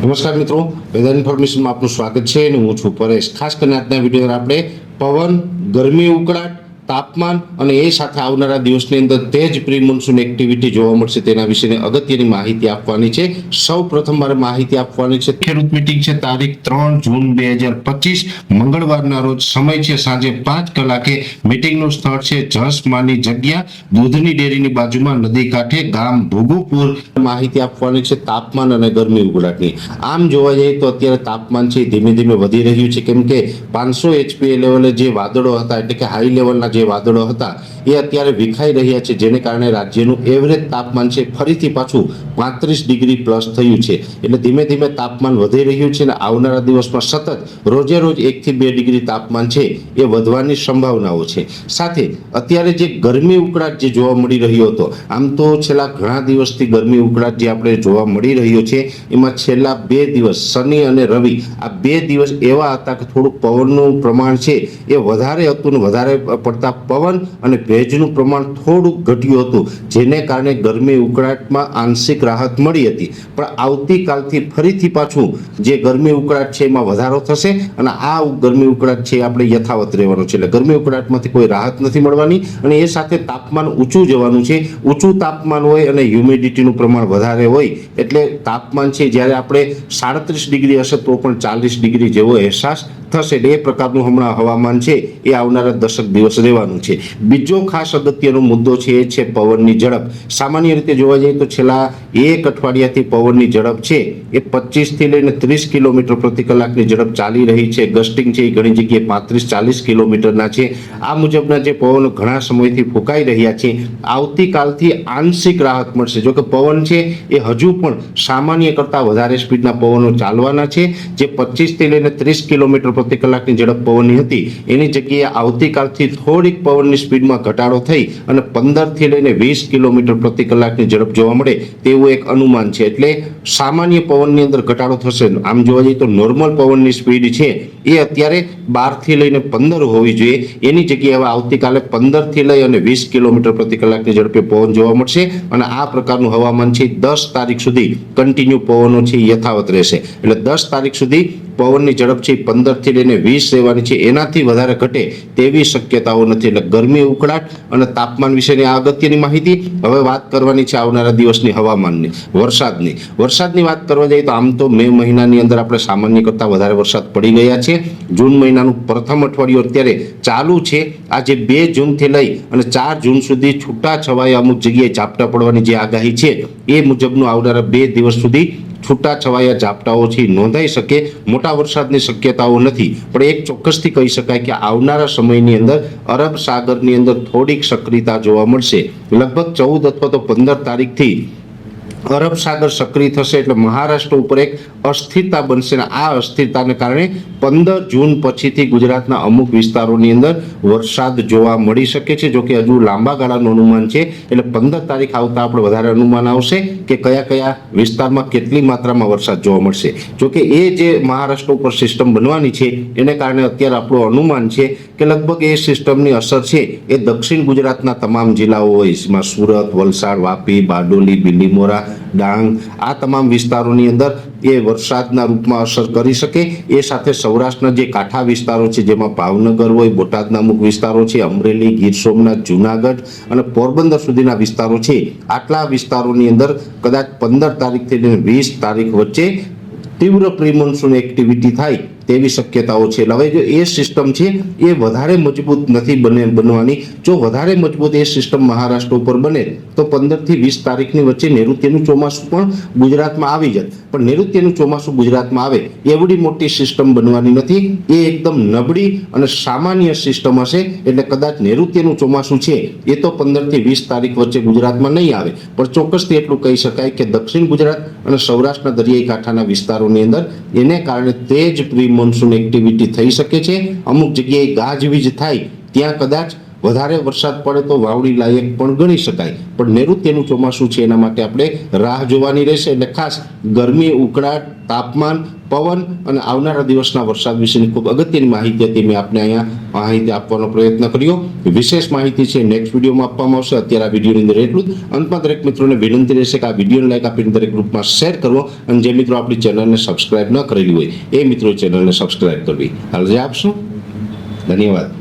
નમસ્કાર મિત્રો, વેધર ઇન્ફોર્મેશનમાં આપનું સ્વાગત છે અને હું છું પરેશ. ખાસ કરીને આજના વીડિયો આપણે પવન, ગરમી, ઉકળાટ તાપમાન અને એ સાથે આવનારા દિવસની અંદર તેજ પ્રી મોન્સૂન એક્ટિવિટી જોવા મળશે. તેના વિશેની અગત્યની માહિતી આપવાની છે. સૌ પ્રથમ મારે માહિતી આપવાની છે. ખેડૂત મિટિંગ છે તારીખ ત્રણ જૂન બે હજાર પચીસ. મંગળવારના રોજ સમય છે સાંજે પાંચ કલાકે. મિટિંગનું સ્થળ છે જસમાની જગ્યા. દૂધની ડેરીની બાજુમાં નદી કાંઠે ગામ ભોગુપુર. માહિતી આપવાની છે તાપમાન અને ગરમી ઉગડાટની. આમ જોવા જઈએ તો અત્યારે તાપમાન છે ધીમે ધીમે વધી રહ્યું છે. કેમ કે પાંચસો એચપી લેવલે જે વાદળો હતા, એટલે કે હાઈ લેવલના જે વાદળો હતા એ અત્યારે વિખાઈ રહ્યા છે, જેને કારણે રાજ્યનું એવરેજ તાપમાન છે, ફરીથી પાછું પાંત્રીસ ડિગ્રી પ્લસ થયું છે. એટલે ધીમે ધીમે તાપમાન વધી રહ્યું છે અને આવનારા દિવસમાં સતત રોજે રોજ એકથી બે ડિગ્રી તાપમાન છે, એ વધવાની સંભાવનાઓ છે. સાથે અત્યારે જે ગરમી ઉકળાટ જે જોવા મળી રહ્યો હતો, આમ તો છેલ્લા ઘણા દિવસથી ગરમી ઉકળાટ જે આપણે જોવા મળી રહ્યો છે, એમાં છેલ્લા બે દિવસ, શનિ અને રવિ, આ બે દિવસ એવા હતા કે થોડુંક પવનનું પ્રમાણ છે, એ વધારે હતું ને વધારે પડતા પવન અને ભેજનું પ્રમાણ થોડુંક ઘટ્યું હતું, જેને કારણે ગરમી ઉકળાટમાં આંશિક રાહત મળી હતી. પણ આવતીકાલથી ફરીથી પાછું જે ગરમી ઉકળાટ છે એમાં વધારો થશે અને આ ગરમી ઉકળાટ છે આપણે યથાવત રહેવાનો છે. એટલે ગરમી ઉકળાટમાંથી કોઈ રાહત નથી મળવાની અને એ સાથે તાપમાન ઊંચું જવાનું છે. ઊંચું તાપમાન હોય અને હ્યુમિડિટીનું પ્રમાણ વધારે હોય, એટલે તાપમાન છે જ્યારે આપણે સાડત્રીસ ડિગ્રી હશે તો પણ ચાલીસ ડિગ્રી જેવો અહેસાસ થશે. એટલે એ પ્રકારનું હમણાં હવામાન છે, એ આવનારા દશક દિવસ રહેવાનું છે. બીજો ખાસ અગત્યનો મુદ્દો છે એ છે પવનની ઝડપ. સામાન્ય રીતે જોવા જઈએ તો છેલ્લા એક અઠવાડિયાથી પવનની ઝડપ છે. એ પચીસથી લઈને ત્રીસ કિલોમીટર પ્રતિ કલાકની ઝડપ ચાલી રહી છે. ગસ્ટિંગ છે એ ઘણી જગ્યાએ પાંત્રીસ, ચાલીસ કિલોમીટરના છે. આ મુજબના જે પવનો ઘણા સમયથી ફૂંકાઈ રહ્યા છે. આવતીકાલથી આંશિક રાહત મળશે. જોકે પવન છે એ હજુ પણ સામાન્ય કરતાં વધારે સ્પીડના પવનો ચાલવાના છે. જે પચીસથી લઈને ત્રીસ કિલોમીટર પ્રતિ કલાકની ઝડપ પવનની હતી. એની જગ્યાએ આવતીકાલથી થોડીક પવનની સ્પીડમાં ઘટાડો થઈ અને પંદરથી લઈને વીસ કિલોમીટર પ્રતિ કલાકની ઝડપ જોવા મળે તેવું એક અનુમાન છે. એટલે સામાન્ય પવનની અંદર ઘટાડો થશે. આમ જોવા જઈએ તો નોર્મલ પવનની સ્પીડ છે. એ અત્યારે બારથી લઈને પંદર હોવી જોઈએ. એની જગ્યાએ આવતીકાલે પંદરથી લઈ અને વીસ કિલોમીટર પ્રતિ કલાકની ઝડપે પવન જોવા મળશે અને આ પ્રકારનું હવામાન છે. દસ તારીખ સુધી કન્ટિન્યુ પવનો છે, યથાવત રહેશે. એટલે દસ તારીખ સુધી પવનની ઝડપ છે પંદરથી લઈને વીસ રહેવાની છે. એનાથી વધારે ઘટે તેવી શક્યતાઓ નથી. એટલે ગરમી, ઉકળાટ અને તાપમાન વિશેની આ અગત્યની માહિતી હવે વાત કરવાની છે આવનારા દિવસની હવામાનની, વરસાદની. વરસાદની વાત કરવા જઈએ તો આમ તો મે મહિનાની અંદર આપણે સામાન્ય કરતાં વધારે વરસાદ પડી ગયા છે. જૂન મહિનાનું પ્રથમ અઠવાડિયું અત્યારે ચાલુ છે. આજે બે જૂનથી લઈ અને ચાર જૂન સુધી છૂટા છવાયા અમુક જગ્યાએ ઝાપટા પડવાની જે આગાહી છે એ મુજબનું આવનારા બે દિવસ સુધી છૂટા છવાયા ઝાપટાઓ નોંધાઈ શકે, મોટા વરસાદની શક્યતાઓ નથી. પણ એક ચોક્કસથી કહી શકાય કે આવનારા સમયની અંદર અરબ સાગરની અંદર થોડીક સક્રિયતા જોવા મળશે. લગભગ ચૌદ અથવા તો પંદર તારીખથી અરબ સાગર સક્રિય થશે એટલે મહારાષ્ટ્ર ઉપર એક અસ્થિરતા બનશે અને આ અસ્થિરતાને કારણે પંદર જૂન પછીથી ગુજરાતના અમુક વિસ્તારોની અંદર વરસાદ જોવા મળી શકે છે, જોકે હજુ લાંબા ગાળાનું અનુમાન છે. એટલે પંદર તારીખ આવતા આપણે વધારે અનુમાન આવશે કે કયા કયા વિસ્તારમાં કેટલી માત્રામાં વરસાદ જોવા મળશે. જોકે એ જે મહારાષ્ટ્ર ઉપર સિસ્ટમ બનવાની છે, એને કારણે અત્યારે આપણું અનુમાન છે કે લગભગ એ સિસ્ટમની અસર છે એ દક્ષિણ ગુજરાતના તમામ જિલ્લાઓ હોય સુરત, વલસાડ, વાપી, બારડોલી, બિલીમોરા ડાંગ. આ તમામ વિસ્તારોની અંદર એ વરસાદના રૂપમાં અસર કરી શકે. એ સાથે સૌરાષ્ટ્રના જે કાંઠા વિસ્તારો છે, જેમાં ભાવનગર હોય, બોટાદના અમુક વિસ્તારો છે, અમરેલી, ગીર સોમનાથ, જુનાગઢ અને પોરબંદર સુધીના વિસ્તારો છે. આટલા વિસ્તારોની અંદર કદાચ પંદર તારીખથી વીસ તારીખ વચ્ચે તીવ્ર પ્રિમોન્સૂન એક્ટિવિટી થાય. તેવી શક્યતાઓ છે. હવે જો એ સિસ્ટમ છે, એ વધારે મજબૂત નથી બને, બનવાની. જો વધારે મજબૂત એ સિસ્ટમ મહારાષ્ટ્ર ઉપર બને, તો પંદરથી વીસ તારીખની વચ્ચે નૈઋત્યનું ચોમાસું પણ ગુજરાતમાં આવી જાય પણ નૈઋત્યનું ચોમાસું ગુજરાતમાં આવે, એવડી મોટી સિસ્ટમ બનવાની નથી. એ એકદમ નબળી અને સામાન્ય સિસ્ટમ હશે. એટલે કદાચ નૈઋત્યનું ચોમાસું છે, એ તો પંદરથી વીસ તારીખ વચ્ચે ગુજરાતમાં નહીં આવે. પણ ચોક્કસથી એટલું કહી શકાય કે દક્ષિણ ગુજરાત અને સૌરાષ્ટ્રના દરિયાઈ કાંઠાના વિસ્તારોની અંદર, એને કારણે તેજ પ્રી મોન્સૂન એક્ટિવિટી થઈ શકે છે. અમુક જગ્યાએ ગાજવીજ થાય ત્યાં કદાચ વધારે વરસાદ પડે તો વાવણી લાયક પણ ગણી શકાય. પણ નૈઋત્યનું ચોમાસું છે, એના માટે આપણે રાહ જોવાની રહેશે એટલે ખાસ ગરમી, ઉકળાટ, તાપમાન, પવન અને આવનારા દિવસના વરસાદ વિશેની ખૂબ અગત્યની માહિતી હતી. મેં આપને અહીંયા માહિતી આપવાનો પ્રયત્ન કર્યો. વિશેષ માહિતી છે નેક્સ્ટ વિડીયોમાં આપવામાં આવશે. અત્યારે આ વિડીયોની અંદર એટલું જ. અંતમાં દરેક મિત્રોને વિનંતી રહેશે કે આ વિડીયોને લાઈક આપીને દરેક ગ્રુપમાં શેર કરવો અને જે મિત્રો આપણી ચેનલને સબસ્ક્રાઇબ ન કરેલી હોય, એ મિત્રો ચેનલને સબસ્ક્રાઇબ કરવી. હાલ જે આપશો. ધન્યવાદ.